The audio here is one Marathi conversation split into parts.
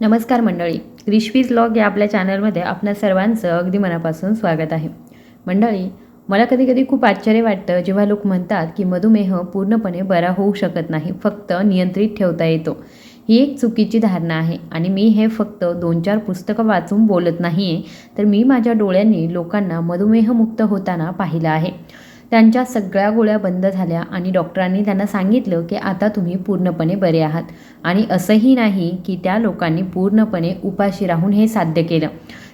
नमस्कार मंडळी. रिश्वीज लॉग या आपल्या चॅनलमध्ये आपल्या सर्वांचं अगदी मनापासून स्वागत आहे. मंडळी मला कधी कधी खूप आश्चर्य वाटतं जेव्हा लोक म्हणतात की मधुमेह पूर्णपणे बरा होऊ शकत नाही फक्त नियंत्रित ठेवता येतो. ही एक चुकीची धारणा आहे आणि मी हे फक्त दोन चार पुस्तकं वाचून बोलत नाही आहे तर मी माझ्या डोळ्यांनी लोकांना मधुमेहमुक्त होताना पाहिलं आहे. त्यांच्या सगळ्या गोळ्या बंद झाल्या आणि डॉक्टरांनी त्यांना सांगितलं की आता तुम्ही पूर्णपणे बरे आहात. आणि असंही नाही की त्या लोकांनी पूर्णपणे उपाशी राहून हे साध्य केलं.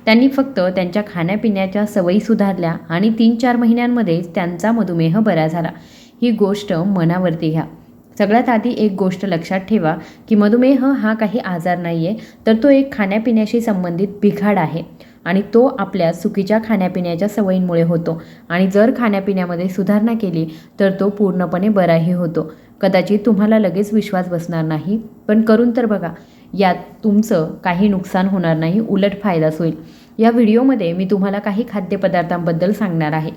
त्यांनी फक्त त्यांच्या खाण्यापिण्याच्या सवयी सुधारल्या आणि तीन चार महिन्यांमध्येच त्यांचा मधुमेह बरा झाला. ही गोष्ट मनावरती घ्या. सगळ्यात आधी एक गोष्ट लक्षात ठेवा की मधुमेह हा काही आजार नाही आहे तर तो एक खाण्यापिण्याशी संबंधित बिघाड आहे. आणि तो आपल्या चुकीच्या खाण्यापिण्याच्या सवयींमुळे होतो. आणि जर खाण्यापिण्यामध्ये सुधारणा केली तर तो पूर्णपणे बराही होतो. कदाचित तुम्हाला लगेच विश्वास बसणार नाही. पण करून तर बघा यात तुमचं काही नुकसान होणार नाही उलट फायदाच होईल. या व्हिडिओमध्ये मी तुम्हाला काही खाद्यपदार्थांबद्दल सांगणार आहे.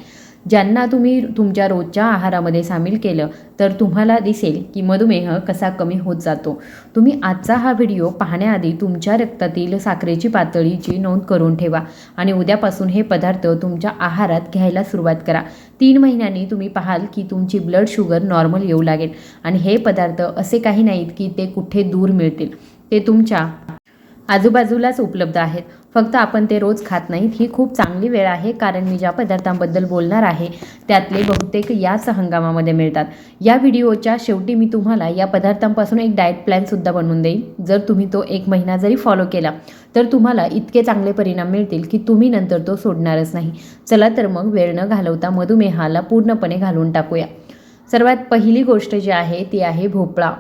ज्यांना तुम्ही तुमच्या रोजच्या आहारामध्ये सामील केलं तर तुम्हाला दिसेल की मधुमेह कसा कमी होत जातो. तुम्ही आजचा हा व्हिडिओ पाहण्याआधी तुमच्या रक्तातील साखरेची पातळीची नोंद करून ठेवा आणि उद्यापासून हे पदार्थ तुमच्या आहारात घ्यायला सुरुवात करा. तीन महिन्यांनी तुम्ही पाहाल की तुमची ब्लड शुगर नॉर्मल येऊ लागेल आणि हे पदार्थ असे काही नाहीत की ते कुठे दूर मिळतील. ते तुमच्या आजूबाजूलाच उपलब्ध आहेत. फक्त आपण ते रोज खात नाहीत. ही खूप चांगली वेळ आहे कारण मी ज्या पदार्थांबद्दल बोलणार आहे त्यातले बहुतेक याच हंगामामध्ये मिळतात. या व्हिडिओच्या शेवटी मी तुम्हाला या पदार्थांपासून एक डाएट प्लॅनसुद्धा बनवून देईन. जर तुम्ही तो एक महिना जरी फॉलो केला तर तुम्हाला इतके चांगले परिणाम मिळतील की तुम्ही नंतर तो सोडणारच नाही. चला तर मग वेळ न घालवता मधुमेहाला पूर्णपणे घालून टाकूया. सर्वात पहिली गोष्ट जी आहे ती आहे भोपळा.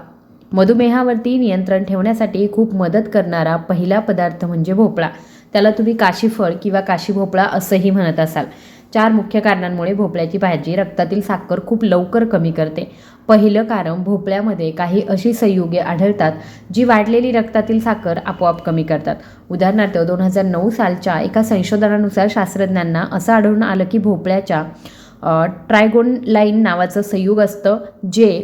मधुमेहावरती नियंत्रण ठेवण्यासाठी खूप मदत करणारा पहिला पदार्थ म्हणजे भोपळा. त्याला तुम्ही काशीफळ किंवा काशी भोपळा असंही म्हणत असाल. चार मुख्य कारणांमुळे भोपळ्याची भाजी रक्तातील साखर खूप लवकर कमी करते. पहिलं कारण भोपळ्यामध्ये काही अशी संयुगे आढळतात जी वाढलेली रक्तातील साखर आपोआप कमी करतात. उदाहरणार्थ दोन हजार नऊ सालच्या एका संशोधनानुसार शास्त्रज्ञांना असं आढळून आलं की भोपळ्याच्या ट्रायगोन लाईन नावाचं संयुग असतं जे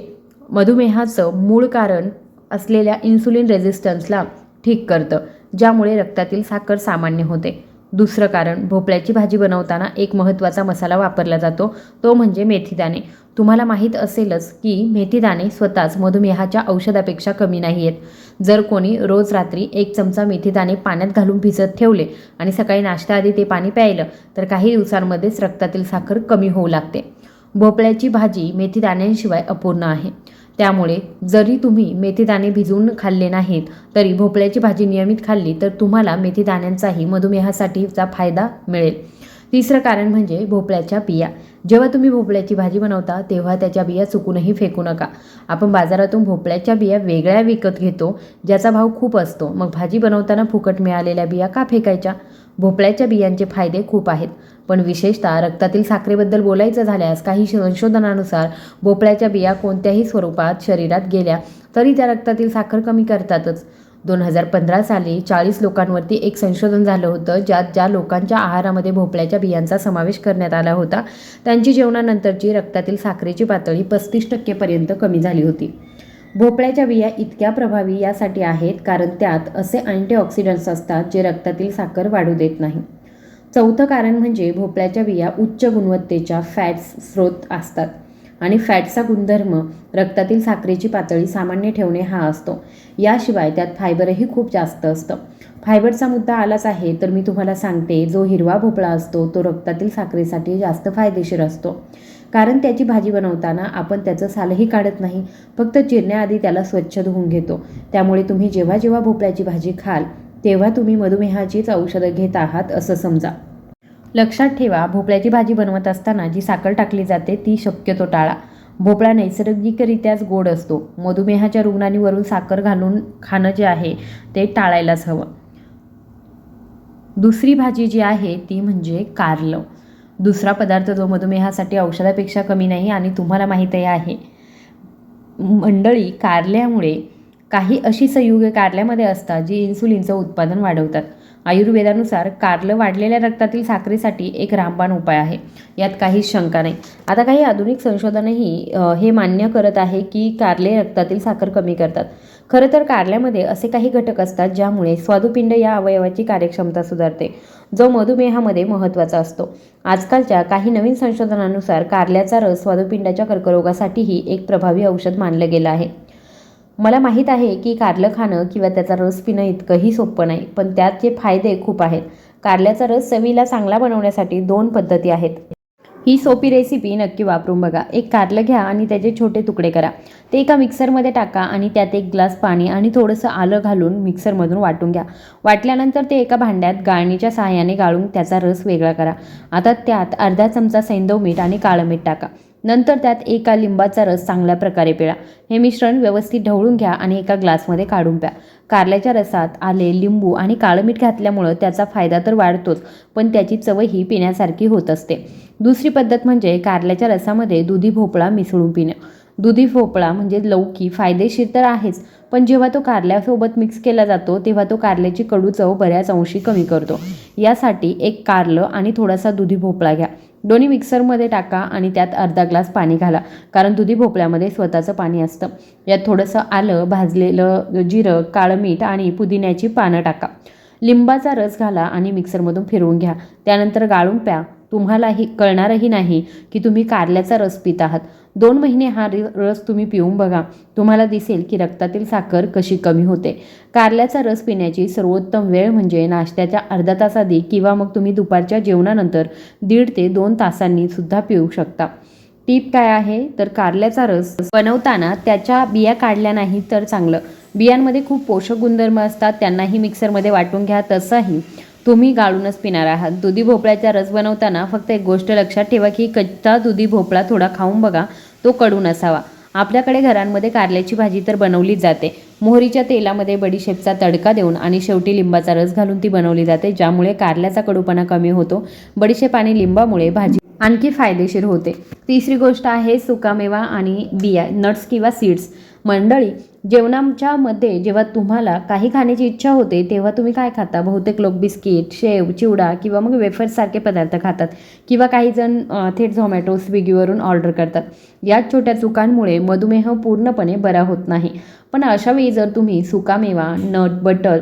मधुमेहाचं मूळ कारण असलेल्या इन्सुलिन रेझिस्टन्सला ठीक करतं. ज्यामुळे रक्तातील साखर सामान्य होते. दुसरं कारण भोपळ्याची भाजी बनवताना एक महत्त्वाचा मसाला वापरला जातो. तो म्हणजे मेथीदाणे. तुम्हाला माहीत असेलच की मेथीदाणे स्वतःच मधुमेहाच्या औषधापेक्षा कमी नाही आहेत जर कोणी रोज रात्री एक चमचा मेथीदाणे पाण्यात घालून भिजत ठेवले आणि सकाळी नाश्त्याआधी ते पाणी प्यायलं तर काही दिवसांमध्येच रक्तातील साखर कमी होऊ लागते. भोपळ्याची भाजी मेथीदाण्यांशिवाय अपूर्ण आहे. त्यामुळे जरी तुम्ही मेथीदाणे भिजवून खाल्ले नाहीत तरी भोपळ्याची भाजी नियमित खाल्ली तर तुम्हाला मेथीदाण्यांचाही मधुमेहासाठीचा फायदा मिळेल. तिसरं कारण म्हणजे भोपळ्याच्या बिया. जेव्हा तुम्ही भोपळ्याची भाजी बनवता तेव्हा त्याच्या बिया चुकूनही फेकू नका. आपण बाजारातून भोपळ्याच्या बिया वेगळ्या विकत घेतो ज्याचा भाव खूप असतो. मग भाजी बनवताना फुकट मिळालेल्या बिया का फेकायच्या? भोपळ्याच्या बियांचे फायदे खूप आहेत. पण विशेषतः रक्तातील साखरेबद्दल बोलायचं झाल्यास काही संशोधनानुसार भोपळ्याच्या बिया कोणत्याही स्वरूपात शरीरात गेल्या तरी त्या रक्तातील साखर कमी करतातच. दोन हजार पंधरा साली चाळीस लोकांवरती एक संशोधन झालं होतं ज्यात ज्या लोकांच्या आहारामध्ये भोपळ्याच्या बियांचा समावेश करण्यात आला होता त्यांची जेवणानंतरची रक्तातील साखरेची पातळी पस्तीस टक्केपर्यंत कमी झाली होती. भोपळ्याच्या बिया इतक्या प्रभावी यासाठी आहेत कारण त्यात असे अँटीऑक्सिडंट्स असतात जे रक्तातील साखर वाढू देत नाही. चौथं कारण म्हणजे भोपळ्याच्या बिया उच्च गुणवत्तेच्या फॅट्स स्रोत असतात. आणि फॅटचा गुणधर्म रक्तातील साखरेची पातळी सामान्य ठेवणे हा असतो. याशिवाय त्यात फायबरही खूप जास्त असतं. फायबरचा मुद्दा आलाच आहे तर मी तुम्हाला सांगते जो हिरवा भोपळा असतो तो रक्तातील साखरेसाठी जास्त फायदेशीर असतो. कारण त्याची भाजी बनवताना आपण त्याचं सालही काढत नाही फक्त चिरण्याआधी त्याला स्वच्छ धुवून घेतो. त्यामुळे तुम्ही जेव्हा जेव्हा भोपळ्याची भाजी खाल तेव्हा तुम्ही मधुमेहाचीच औषधं घेत आहात असं समजा. लक्षात ठेवा भोपळ्याची भाजी बनवत असताना जी साखर टाकली जाते ती शक्यतो टाळा. भोपळा नैसर्गिकरित्याच गोड असतो. मधुमेहाच्या रुग्णांनी वरून साखर घालून खाणं जे आहे ते टाळायलाच हवं. दुसरी भाजी जी आहे ती म्हणजे कारलं. दुसरा पदार्थ जो मधुमेहासाठी औषधापेक्षा कमी नाही आणि तुम्हाला माहीतही आहे. मंडळी कारल्यामुळे काही अशी संयुगे कारल्यामध्ये असतात जी इन्सुलिनचं उत्पादन वाढवतात. आयुर्वेदानुसार कारलं वाढलेल्या रक्तातील साखरेसाठी एक रामबाण उपाय आहे. यात काहीच शंका नाही. आता काही आधुनिक संशोधनही हे मान्य करत आहे की कारले रक्तातील साखर कमी करतात. खरं तर कारल्यामध्ये असे काही घटक असतात ज्यामुळे स्वादुपिंड या अवयवाची कार्यक्षमता सुधारते जो मधुमेहामध्ये महत्त्वाचा असतो. आजकालच्या काही नवीन संशोधनानुसार कारल्याचा रस स्वादुपिंडाच्या कर्करोगासाठीही एक प्रभावी औषध मानलं गेलं आहे. मला माहीत आहे की कारलं खाणं किंवा त्याचा रस पिणं इतकंही सोपं नाही पण त्याचे फायदे खूप आहेत. कारल्याचा रस चवीला चांगला बनवण्यासाठी दोन पद्धती आहेत. ही सोपी रेसिपी नक्की वापरून बघा. एक कारलं घ्या आणि त्याचे छोटे तुकडे करा. ते एका मिक्सरमध्ये टाका आणि त्यात एक ग्लास पाणी आणि थोडंसं आलं घालून मिक्सरमधून वाटून घ्या. वाटल्यानंतर ते एका भांड्यात गाळणीच्या सहाय्याने गाळून त्याचा रस वेगळा करा. आता त्यात अर्धा चमचा सैंदव मीठ आणि काळं मीठ टाका. नंतर त्यात एका लिंबाचा रस चांगल्या प्रकारे पिळा. हे मिश्रण व्यवस्थित ढवळून घ्या आणि एका ग्लासमध्ये काढून प्या. कारल्याच्या रसात आले लिंबू आणि काळं मीठ घातल्यामुळं त्याचा फायदा तर वाढतोच पण त्याची चवही पिण्यासारखी होत असते. दुसरी पद्धत म्हणजे कारल्याच्या रसामध्ये दुधी भोपळा मिसळून पिणं. दुधी भोपळा म्हणजे लौकी फायदेशीर तर आहेच पण जेव्हा तो कारल्यासोबत मिक्स केला जातो तेव्हा तो कारल्याची कडू चव बऱ्याच अंशी कमी करतो. यासाठी एक कारलं आणि थोडासा दुधी भोपळा घ्या. दोन्ही मिक्सरमध्ये टाका आणि त्यात अर्धा ग्लास पाणी घाला. कारण दुधी भोपळ्यामध्ये स्वतःचं पाणी असतं. यात थोडंसं आलं भाजलेलं जिरं काळं मीठ आणि पुदिन्याची पानं टाका. लिंबाचा रस घाला आणि मिक्सरमधून फिरवून घ्या. त्यानंतर गाळून प्या. तुम्हालाही कळणारही नाही की तुम्ही कारल्याचा रस पित आहात. दोन महिने हा रस तुम्ही पिऊन बघा. तुम्हाला दिसेल की रक्तातील साखर कशी कमी होते. कारल्याचा रस पिण्याची सर्वोत्तम वेळ म्हणजे नाश्त्याच्या अर्धा तास आधी किंवा मग तुम्ही दुपारच्या जेवणानंतर दीड ते दोन तासांनी सुद्धा पिऊ शकता. टीप काय आहे? तर कारल्याचा रस बनवताना त्याच्या बिया काढल्या नाही तर चांगलं. बियांमध्ये खूप पोषक गुणधर्म असतात. त्यांनाही मिक्सरमध्ये वाटून घ्या तसंही. तुम्ही गाळूनच पिणार आहात. दुधी भोपळ्याचा रस बनवताना फक्त एक गोष्ट लक्षात ठेवा की कच्चा दुधी भोपळा थोडा खाऊन बघा तो कडू नसावा आपल्याकडे घरांमध्ये कारल्याची भाजी तर बनवलीच जाते. मोहरीच्या तेलामध्ये बडीशेपचा तडका देऊन आणि शेवटी लिंबाचा रस घालून ती बनवली जाते ज्यामुळे कारल्याचा कडूपणा कमी होतो. बडीशेप आणि लिंबामुळे भाजी आणखी फायदेशीर होते. तिसरी गोष्ट आहे सुकामेवा आणि बिया नट्स किंवा सीड्स. मंडळी जेवणाच्या मध्ये जेव्हा तुम्हाला काही खाण्याची इच्छा होते तेव्हा तुम्ही काय खाता? बहुतेक लोक बिस्किट शेव चिवडा किंवा मग वेफर्ससारखे पदार्थ खातात किंवा काही जण थेट झोमॅटो स्विगीवरून ऑर्डर करतात. या छोट्या चुकांमुळे मधुमेह पूर्णपणे बरा होत नाही. पण अशावेळी जर तुम्ही सुकामेवा नट बटर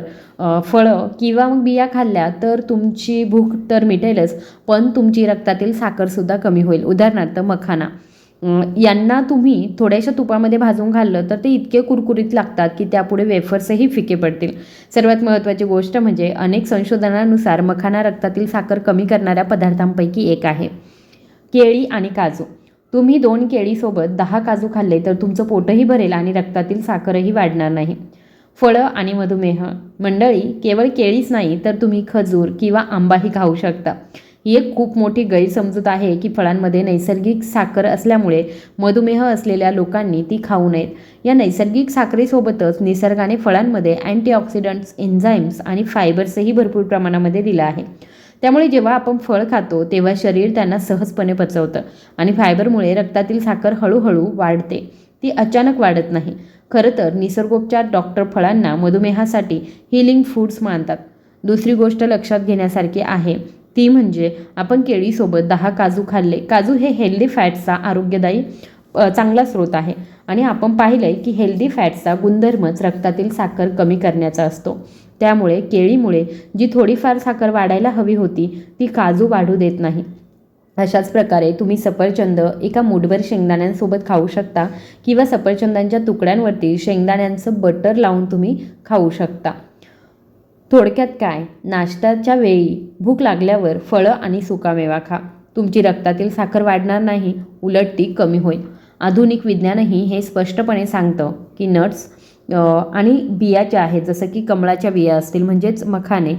फळं किंवा मग बिया खाल्ल्या तर तुमची भूक तर मिटेलच पण तुमची रक्तातील साखरसुद्धा कमी होईल. उदाहरणार्थ मखाना. यांना तुम्ही थोड्याशा तुपामध्ये भाजून घाललं तर ते इतके कुरकुरीत लागतात की त्यापुढे वेफर्सही फिके पडतील. सर्वात महत्त्वाची गोष्ट म्हणजे अनेक संशोधनानुसार मखाना रक्तातील साखर कमी करणाऱ्या पदार्थांपैकी एक आहे. केळी आणि काजू. तुम्ही दोन केळीसोबत दहा काजू खाल्ले तर तुमचं पोटही भरेल आणि रक्तातील साखरही वाढणार नाही. फळं आणि मधुमेह. मंडळी केवळ केळीच नाही तर तुम्ही खजूर किंवा आंबाही खाऊ शकता. ही एक खूप मोठी गैरसमजूत आहे की फळांमध्ये नैसर्गिक साखर असल्यामुळे मधुमेह असलेल्या लोकांनी ती खाऊ नयेत. या नैसर्गिक साखरेसोबतच निसर्गाने फळांमध्ये अँटीऑक्सिडंट्स एन्झाईम्स आणि फायबर्सही भरपूर प्रमाणामध्ये दिलं आहे. त्यामुळे जेव्हा आपण फळ खातो तेव्हा शरीर त्यांना सहजपणे पचवतं आणि फायबरमुळे रक्तातील साखर हळूहळू वाढते. ती अचानक वाढत नाही. खरं तर निसर्गोपचार डॉक्टर फळांना मधुमेहासाठी हिलिंग फूड्स मानतात. दुसरी गोष्ट लक्षात घेण्यासारखी आहे ती म्हणजे आपण केळीसोबत दहा काजू खाल्ले. काजू हे हेल्दी फॅट्सचा आरोग्यदायी चांगला स्रोत आहे. आणि आपण पाहिलं आहे की हेल्दी फॅट्सचा गुणधर्मच रक्तातील साखर कमी करण्याचा असतो. त्यामुळे केळीमुळे जी थोडीफार साखर वाढायला हवी होती ती काजू वाढू देत नाही. अशाच प्रकारे तुम्ही सफरचंद एका मूठभर शेंगदाण्यांसोबत खाऊ शकता किंवा सफरचंदांच्या तुकड्यांवरती शेंगदाण्यांचं बटर लावून तुम्ही खाऊ शकता. थोडक्यात काय? नाश्त्याच्या वेळी भूक लागल्यावर फळं आणि सुकामेवा खा. तुमची रक्तातील साखर वाढणार नाही उलट ती कमी होईल. आधुनिक विज्ञानही हे स्पष्टपणे सांगतं की नट्स आणि बिया ज्या आहेत जसं की कमळाच्या बिया असतील म्हणजेच मखाने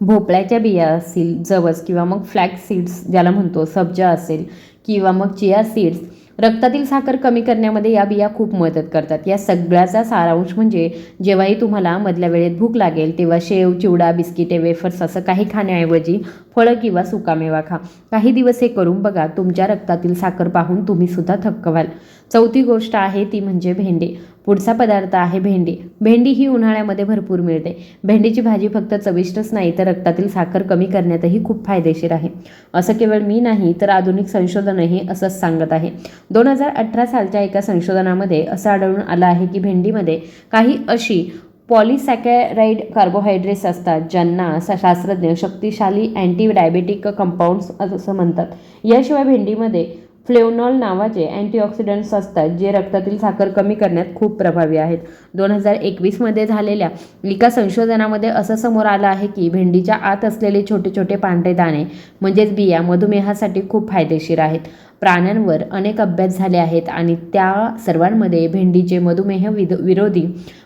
भोपळ्याच्या बिया असतील जवस किंवा मग फ्लॅक्स सीड्स ज्याला म्हणतो सब्जा असेल किंवा मग चिया सीड्स रक्तातील साखर कमी करण्यामध्ये या बिया खूप मदत करतात. या सगळ्याचा सारांश म्हणजे जेव्हाही तुम्हाला मधल्या वेळेत भूक लागेल तेव्हा शेव चिवडा बिस्किटे वेफर्स असं काही खाण्याऐवजी फळं किंवा सुकामेवा खा. काही दिवस हे करून बघा तुमच्या रक्तातील साखर पाहून तुम्ही सुद्धा थक्क व्हाल चौथी गोष्ट आहे ती म्हणजे भेंडे. पुढचा पदार्थ आहे भेंडी. भेंडी ही उन्हाळ्यामध्ये भरपूर मिळते. भेंडीची भाजी फक्त चविष्टच नाही तर रक्तातील साखर कमी करण्यातही खूप फायदेशीर आहे. असं केवळ मी नाही तर आधुनिक संशोधनही असंच सांगत आहे. दोन हजार अठरा सालच्या एका संशोधनामध्ये असं आढळून आलं आहे की भेंडीमध्ये काही अशी पॉलिसॅकॅराइड कार्बोहायड्रेट्स असतात ज्यांना शास्त्रज्ञ शक्तिशाली अँटी डायबेटिक कंपाऊंड्स असं म्हणतात. याशिवाय भेंडीमध्ये फ्लेवनॉल नावाचे अँटीऑक्सिडंट्स असतात जे रक्तातील साखर कमी करण्यात खूप प्रभावी आहेत. दोन हजार एकवीसमध्ये झालेल्या एका संशोधनामध्ये असं समोर आलं आहे की भेंडीच्या आत असलेले छोटे छोटे पांढरे दाणे म्हणजेच बिया मधुमेहासाठी खूप फायदेशीर आहेत. प्राण्यांवर अनेक अभ्यास झाले आहेत आणि त्या सर्वांमध्ये भेंडीचे मधुमेह विद विरोधी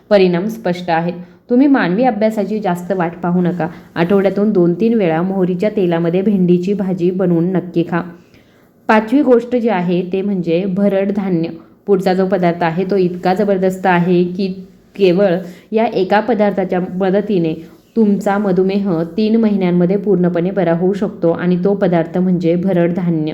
परिणाम स्पष्ट आहेत. तुम्ही मानवी अभ्यासाची जास्त वाट पाहू नका. आठवड्यातून दोन तीन वेळा मोहरीच्या तेलामध्ये भेंडीची भाजी बनवून नक्की खा. पाचवी गोष्ट जी आहे ते म्हणजे भरड धान्य. पुढचा जो पदार्थ आहे तो इतका जबरदस्त आहे की केवळ या एका पदार्थाच्या मदतीने तुमचा मधुमेह तीन महिन्यांमध्ये पूर्णपणे बरा होऊ शकतो आणि तो पदार्थ म्हणजे भरड धान्य.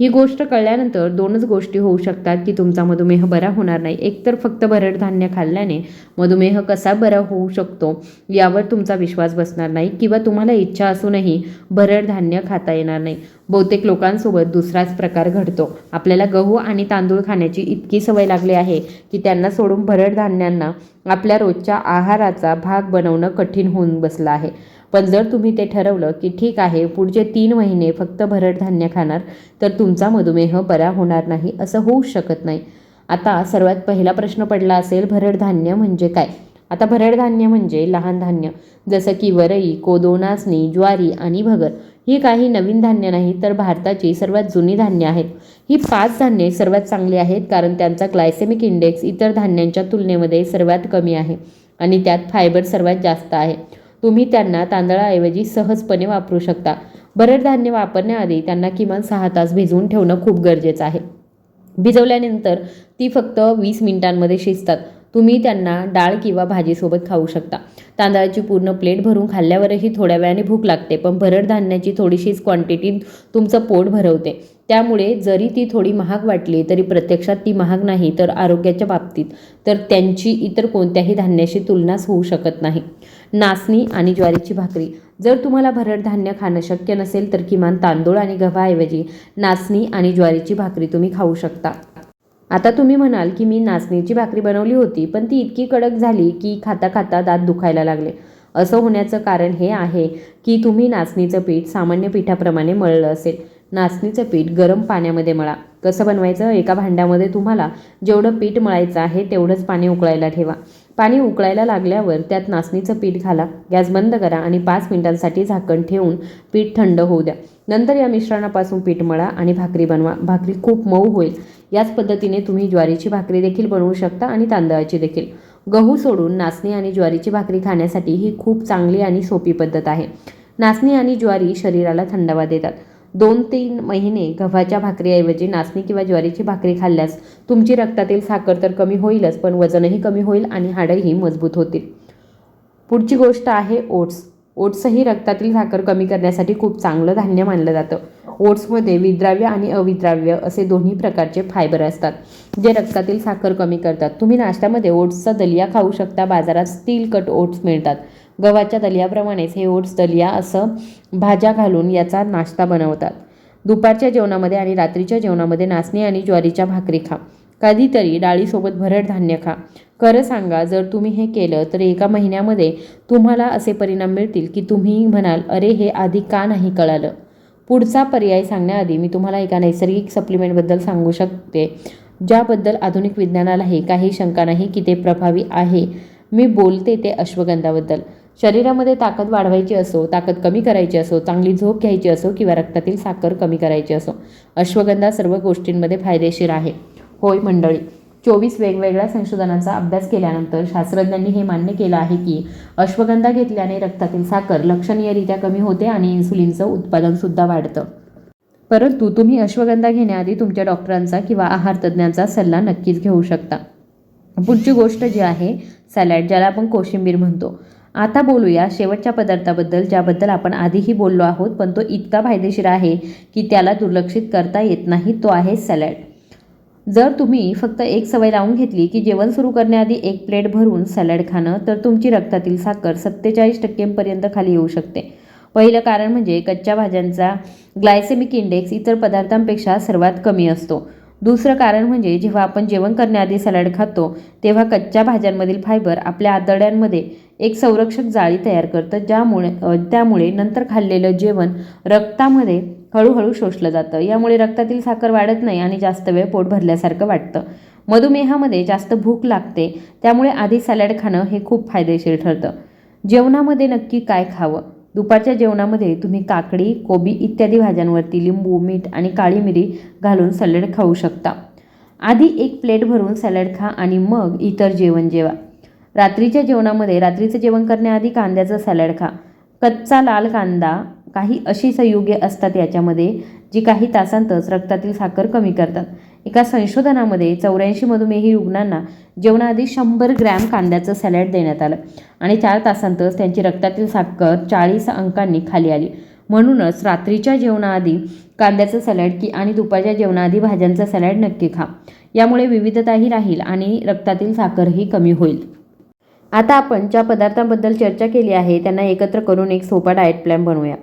ही गोष्ट कळल्यानंतर दोनच गोष्टी होऊ शकतात की तुमचा मधुमेह बरा होणार नाही. एकतर फक्त भरड धान्य खाल्ल्याने मधुमेह कसा बरा होऊ शकतो यावर तुमचा विश्वास बसणार नाही किंवा तुम्हाला इच्छा असूनही भरड धान्य खाता येणार नाही. बहुतेक लोकांसोबत दुसराच प्रकार घडतो. आपल्याला गहू आणि तांदूळ खाण्याची इतकी सवय लागली आहे की त्यांना सोडून भरड धान्यांना आपल्या रोजच्या आहाराचा भाग बनवणं कठीण होऊन बसलं आहे. पण जर तुम्ही ते ठरवलं की ठीक आहे पुढचे तीन महिने फक्त भरड धान्य खाणार तर तुमचा मधुमेह बरा होणार नाही असं होऊ शकत नाही. आता सर्वात पहिला प्रश्न पडला असेल भरड धान्य म्हणजे काय? आता भरड धान्य म्हणजे लहान धान्य जसं की वरई कोदो नाचणी ज्वारी आणि भगर. ही काही नवीन धान्य नाही तर भारताची सर्वात जुनी धान्य आहेत. ही पाच धान्ये सर्वात चांगली आहेत कारण त्यांचा ग्लायसेमिक इंडेक्स इतर धान्यांच्या तुलनेमध्ये सर्वात कमी आहे आणि त्यात फायबर सर्वात जास्त आहे. तुम्ही त्यांना तांदळाऐवजी सहजपणे वापरू शकता. भरड धान्य वापरण्याआधी त्यांना किमान सहा तास भिजवून ठेवणं खूप गरजेचं आहे. भिजवल्यानंतर ती फक्त वीस मिनिटांमध्ये शिजतात. तुम्ही त्यांना डाळ किंवा भाजीसोबत खाऊ शकता. तांदळाची पूर्ण प्लेट भरून खाल्ल्यावरही थोड्या वेळाने भूक लागते पण भरड धान्याची थोडीशीच क्वांटिटी तुमचं पोट भरवते. त्यामुळे जरी ती थोडी महाग वाटली तरी प्रत्यक्षात ती महाग नाही तर आरोग्याच्या बाबतीत. तर त्यांची इतर कोणत्याही धान्याशी तुलनाच होऊ शकत नाही. नाचणी आणि ज्वारीची भाकरी. जर तुम्हाला भरड धान्य खाणं शक्य नसेल तर किमान तांदूळ आणि गव्हाऐवजी नाचणी आणि ज्वारीची भाकरी तुम्ही खाऊ शकता. आता तुम्ही म्हणाल की मी नाचणीची भाकरी बनवली होती पण ती इतकी कडक झाली की खाता खाता दात दुखायला लागले. असं होण्याचं कारण हे आहे की तुम्ही नाचणीचं पीठ सामान्य पिठाप्रमाणे मळलं असेल. नाचणीचं पीठ गरम पाण्यामध्ये मळा. कसं बनवायचं? एका भांड्यामध्ये तुम्हाला जेवढं पीठ मळायचं आहे तेवढंच पाणी उकळायला ठेवा. पाणी उकळायला लागल्यावर त्यात नाचणीचं पीठ घाला. गॅस बंद करा आणि पाच मिनिटांसाठी झाकण ठेवून पीठ थंड होऊ द्या. नंतर या मिश्रणापासून पीठ मळा आणि भाकरी बनवा. भाकरी खूप मऊ होईल. याच पद्धतीने तुम्ही ज्वारीची भाकरी देखील बनवू शकता आणि तांदळाची देखील. गहू सोडून नाचणी आणि ज्वारीची भाकरी खाण्यासाठी ही खूप चांगली आणि सोपी पद्धत आहे. नाचणी आणि ज्वारी शरीराला थंडावा देतात. दोन तीन महिने गव्हाच्या भाकरीऐवजी नाचणी किंवा ज्वारीची भाकरी खाल्ल्यास तुमची रक्तातील साखर तर कमी होईलच पण वजनही कमी होईल आणि हाडंही मजबूत होतील. पुढची गोष्ट आहे ओट्स. ओट्सही रक्तातील साखर कमी करण्यासाठी खूप चांगलं धान्य मानलं जातं. ओट्समध्ये विद्राव्य आणि अविद्राव्य असे दोन्ही प्रकारचे फायबर असतात जे रक्तातील साखर कमी करतात. तुम्ही नाश्त्यामध्ये ओट्सचा दलिया खाऊ शकता. बाजारात स्टील कट ओट्स मिळतात. गव्हाच्या दलियाप्रमाणेच हे ओट्स दलिया असं भाज्या घालून याचा नाश्ता बनवतात. दुपारच्या जेवणामध्ये आणि रात्रीच्या जेवणामध्ये नाचणी आणि ज्वारीच्या भाकरी खा. कधीतरी डाळीसोबत भरड धान्य खा. खरं सांगा जर तुम्ही हे केलं तर एका महिन्यामध्ये तुम्हाला असे परिणाम मिळतील की तुम्ही म्हणाल अरे हे आधी का नाही कळालं? पुढचा पर्याय सांगण्याआधी मी तुम्हाला एका नैसर्गिक सप्लिमेंटबद्दल सांगू शकते ज्याबद्दल आधुनिक विज्ञानालाही काही शंका नाही की ते प्रभावी आहे. मी बोलते ते अश्वगंधाबद्दल. शरीरामध्ये ताकद वाढवायची असो ताकद कमी करायची असो चांगली झोप घ्यायची असो किंवा रक्तातील साखर कमी करायची असो अश्वगंधा सर्व गोष्टींमध्ये फायदेशीर आहे. होय मंडळी चोवीस वेगवेगळ्या संशोधनांचा अभ्यास केल्यानंतर शास्त्रज्ञांनी हे मान्य केलं आहे की अश्वगंधा घेतल्याने रक्तातील साखर लक्षणीयरित्या कमी होते आणि इन्सुलिनचं उत्पादनसुद्धा वाढतं. परंतु तुम्ही अश्वगंधा घेण्याआधी तुमच्या डॉक्टरांचा किंवा आहार तज्ज्ञांचा सल्ला नक्कीच घेऊ शकता. पुढची गोष्ट जी आहे सॅलॅड ज्याला आपण कोशिंबीर म्हणतो. आता बोलूया शेवटच्या पदार्थाबद्दल ज्याबद्दल आपण आधीही बोललो आहोत पण तो इतका फायदेशीर आहे की त्याला दुर्लक्षित करता येत नाही तो आहे सॅलड. जर तुम्ही फक्त एक सवय लावून घेतली की जेवण सुरू करण्याआधी एक प्लेट भरून सॅलड खाणं तर तुमची रक्तातील साखर सत्तेचाळीस टक्क्यांपर्यंत खाली येऊ शकते. पहिलं कारण म्हणजे कच्च्या भाज्यांचा ग्लायसेमिक इंडेक्स इतर पदार्थांपेक्षा सर्वात कमी असतो. दुसरं कारण म्हणजे जेव्हा आपण जेवण करण्याआधी सॅलड खातो तेव्हा कच्च्या भाज्यांमधील फायबर आपल्या आतड्यांमध्ये एक संरक्षक जाळी तयार करतं. ज्यामुळे त्यामुळे नंतर खाल्लेलं जेवण रक्तामध्ये हळूहळू शोषलं जातं. यामुळे रक्तातील साखर वाढत नाही आणि जास्त वेळ पोट भरल्यासारखं वाटतं. मधुमेहामध्ये जास्त भूक लागते. त्यामुळे आधी सॅलड खाणं हे खूप फायदेशीर ठरतं. जेवणामध्ये नक्की काय खावं? दुपारच्या जेवणामध्ये तुम्ही काकडी कोबी इत्यादी भाज्यांवरती लिंबू मीठ आणि काळी मिरी घालून सॅलड खाऊ शकता. आधी एक प्लेट भरून सॅलड खा आणि मग इतर जेवण जेवा. रात्रीच्या जेवणामध्ये रात्रीचं जेवण करण्याआधी कांद्याचं सॅलड खा. कच्चा लाल कांदा काही अशी संयुगे असतात याच्यामध्ये जी काही तासांतच रक्तातील साखर कमी करतात. एका संशोधनामध्ये चौऱ्याऐंशी मधुमेही रुग्णांना जेवणाआधी शंभर ग्रॅम कांद्याचं सॅलड देण्यात आलं आणि चार तासांतच त्यांची रक्तातील साखर चाळीस अंकांनी खाली आली. म्हणूनच रात्रीच्या जेवणाआधी कांद्याचं सॅलड की आणि दुपारच्या जेवणाआधी भाज्यांचं सॅलड नक्की खा. यामुळे विविधताही राहील आणि रक्तातील साखरही कमी होईल. आता आपण ज्या पदार्थांबद्दल चर्चा केली आहे त्यांना एकत्र करून एक सोपा डाएट प्लॅन बनवूया.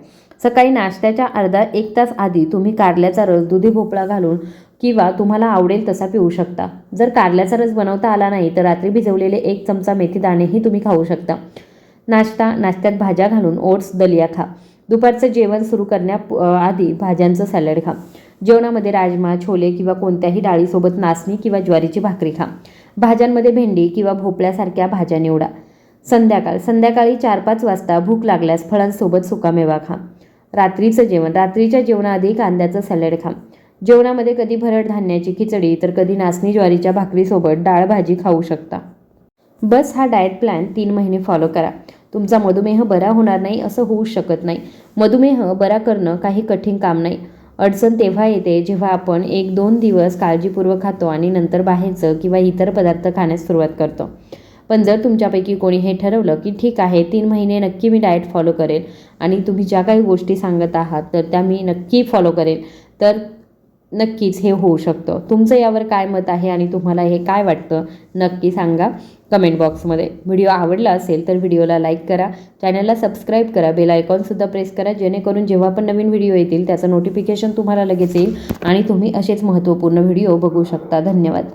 सकाळी नाश्त्याच्या अर्धा एक तास आधी तुम्ही कारल्याचा रस दुधी भोपळा घालून किंवा तुम्हाला आवडेल तसा पिऊ शकता. जर कारल्याचा रस बनवता आला नाही तर रात्री भिजवलेले एक चमचा मेथी दाणेही तुम्ही खाऊ शकता. नाश्ता नाश्त्यात भाज्या घालून ओट्स दलिया खा. दुपारचं जेवण सुरू करण्या आधी भाज्यांचं सॅलड खा. जेवणामध्ये राजमा छोले किंवा कोणत्याही डाळीसोबत नाचणी किंवा ज्वारीची भाकरी खा. भाज्यांमध्ये भेंडी किंवा भोपळ्यासारख्या भाज्या निवडा. संध्याकाळ. संध्याकाळी चार पाच वाजता भूक लागल्यास फळांसोबत सुकामेवा खा. रात्रीचं जेवण. रात्रीच्या जेवणाआधी कांद्याचं सॅलड खा. जेवणामध्ये कधी भरड धान्याची खिचडी तर कधी नाचणी ज्वारीच्या भाकरीसोबत डाळ भाजी खाऊ शकता. बस हा डाएट प्लॅन तीन महिने फॉलो करा. तुमचा मधुमेह बरा होणार नाही असं होऊ शकत नाही. मधुमेह बरा करणं काही कठीण काम नाही. अडचण तेव्हा येते जेव्हा आपण एक दोन दिवस काळजीपूर्वक खातो आणि नंतर बाहेरचं किंवा इतर पदार्थ खाण्यास सुरुवात करतो. पण जर तुमच्यापैकी कोणी हे ठरवलं की ठीक आहे तीन महिने नक्की मी डाएट फॉलो करेल आणि तुम्ही ज्या काही गोष्टी सांगत आहात तर त्या मी नक्की फॉलो करेल. तर नक्कीच हे होऊ शकतं. तुमचं यावर काय मत आहे आणि तुम्हाला हे काय वाटतं? नक्की सांगा. कमेंट बॉक्समध्ये. व्हिडिओ आवडला असेल तर व्हिडिओला लाईक करा. चॅनलला सबस्क्राईब करा. बेल आयकॉनसुद्धा प्रेस करा. जेणेकरून जेव्हा पण नवीन व्हिडिओ येतील त्याचं नोटिफिकेशन तुम्हाला लगेच येईल आणि तुम्ही असेच महत्त्वपूर्ण व्हिडिओ बघू शकता. धन्यवाद.